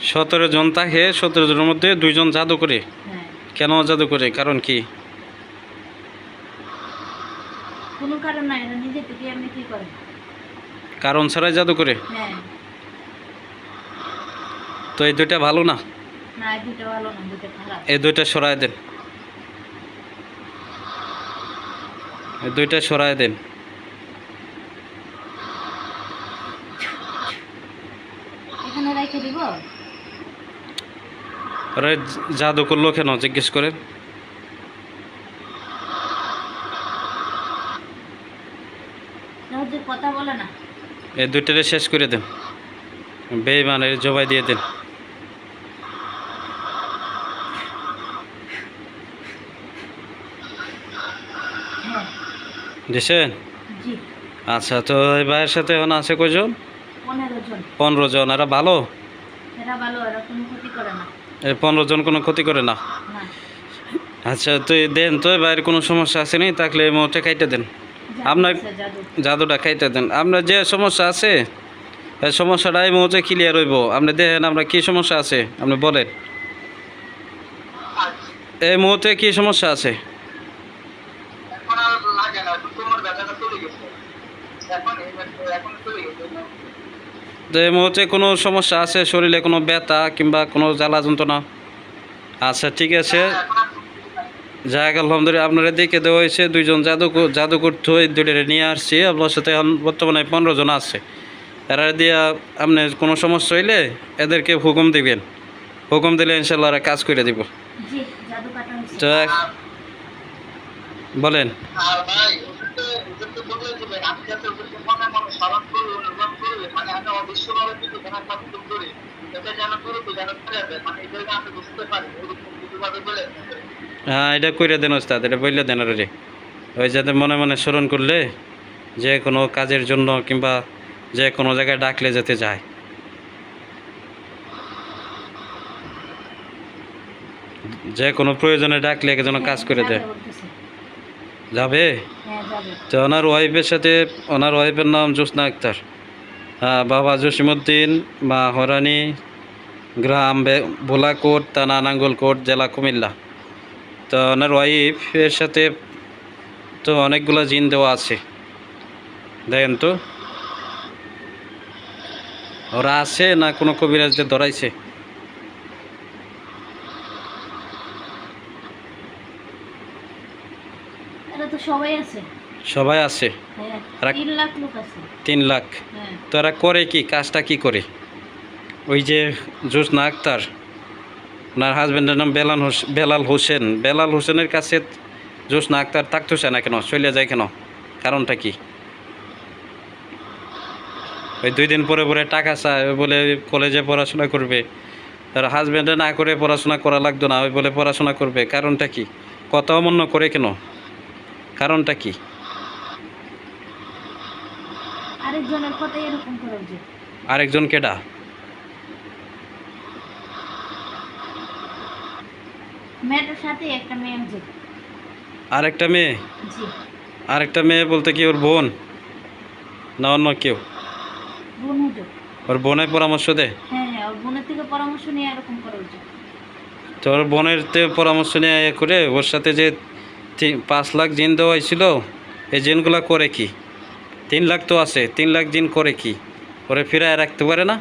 সতেরো জন থাকে সতেরো জনের মধ্যে দুইজন জাদু করে হ্যাঁ। কেন জাদু করে কারণ কি কারণ ছাড়াই জাদু করে হ্যাঁ। তো এই দুইটা ভালো না? এই দুইটা সরাই দেন। এই দুইটা সরাই দেন। এখানে রেখে দিব? আরে জাদু করল কেন? জিজ্ঞেস করেন এই দুইটারে শেষ করে দেন। বেইমানের জবাই দিয়ে দেন। দিছেন? আচ্ছা তো এই ভাইয়ের সাথে এখন আছে কয়জন? পনেরো জন। এরা ভালো? এরা ভালো এরা কোনো ক্ষতি করে না। পনেরো জন কোনো ক্ষতি করে না? না। আচ্ছা তো এই দেন তো এই ভাইয়ের কোনো সমস্যা আছে নি? থাকলে এই মুহূর্তে কাইটে দেন। আপনার- জাদুটা খাইতে দেন। আপনার যে সমস্যা আছে এই সমস্যাটা এই মুহূর্তে ক্লিয়ার হইব। আপনি দেখেন আপনার কী সমস্যা আছে আপনি বলেন। এই মুহূর্তে কী সমস্যা আছে? এই মুহূর্তে কোনো সমস্যা আছে শরীরে কোনো ব্যথা কিংবা কোনো জ্বালা যন্ত্রণা আচ্ছা ঠিক আছে? যাক আলহামদুলিল্লাহ আপনারা দেখে দেওয়া হয়েছে দুইজন জাদু জাদুকর তো এই দুইটারে নিয়ে আসছি। আপনার সাথে এখন বর্তমানে পনেরো জন আছে। এরা দিয়া আপনি কোনো সমস্যা হইলে এদেরকে হুকুম দিবেন। হুকুম দিলে ইনশাল্লাহ এরা কাজ করে দিব। এক- বলেন। ভাই মনে মনে স্মরণ করি মানে এটা যেন করে তো যেন করে দেয় মানে এটা যেন আমি বুঝতে পারি ওরকম বিভিন্নভাবে বলে হ্যাঁ এটা করে দেন ওস্তাদ এটা বললে দেন রে ওই যাতে মনে মনে স্মরণ করলে যে কোনো কাজের জন্য কিংবা যে কোনো জায়গায় ডাকলে যেতে যায়। যে কোনো প্রয়োজনে ডাকলে যেন কাজ করে দেয়। যাবে? হ্যাঁ যাবে। তো ওনার ওয়াইফের সাথে ওনার ওয়াইফের নাম জোসনা আক্তার। হ্যাঁ বাবা জসিমুদ্দিন মা হরানি, গ্রাম ভোলাকোট থানা নাঙ্গলকোট জেলা কুমিল্লা। তো ওনার ওয়াইফের সাথে তো অনেকগুলো জিন দেওয়া আছে। দেখেন তো। ওরা আছে না কোনো কবিরাজদের ধরাইছে? এরা সবাই আছে। সবাই আছে? হ্যাঁ তিন লাখ লোক আছে। তিন লাখ? হ্যাঁ। তো এরা করে কি? কাজটা কি করে? ওই যে জোসনা আক্তার ওনার হাজব্যান্ডের নাম বেলাল হোস বেলাল হোসেন। বেলাল হোসেনের কাছে জোসনা আক্তার থাকতেছে না কেন? চলে যায় কেন? কারণটা কি? ওই দুই দিন পরে পরে টাকা চায় ওই বলে কলেজে পড়াশোনা করবে। আর হাজব্যান্ডে না করে পড়াশোনা করা লাগতো না ওই বলে পড়াশোনা করবে। কারণটা কি? কত অমান্য করে কেন? কারণটা কি? আরেকজনের এরকম করে আরেকজন কেডা? মেয়েটার সাথে একটা মেয়ে আছে। আরেকটা মেয়ে? জি। আরেকটা মেয়ে বলতে কি ওর বোন? না অন্য কেউ? বোন ওর বোনের পরামর্শ দেয় হ্যাঁ হ্যাঁ ওর বোনের থেকে পরামর্শ নিয়ে এরকম করা উচিত তো ওর বোনের তে পরামর্শ নিয়ে করে ওর সাথে যে পাঁচ লাখ জিন দেওয়া হয়েছিল এই জিনগুলা করে কি? তিন লাখ তো আছে তিন লাখ দিন করে কি? করে ফিরায় রাখতে পারে না?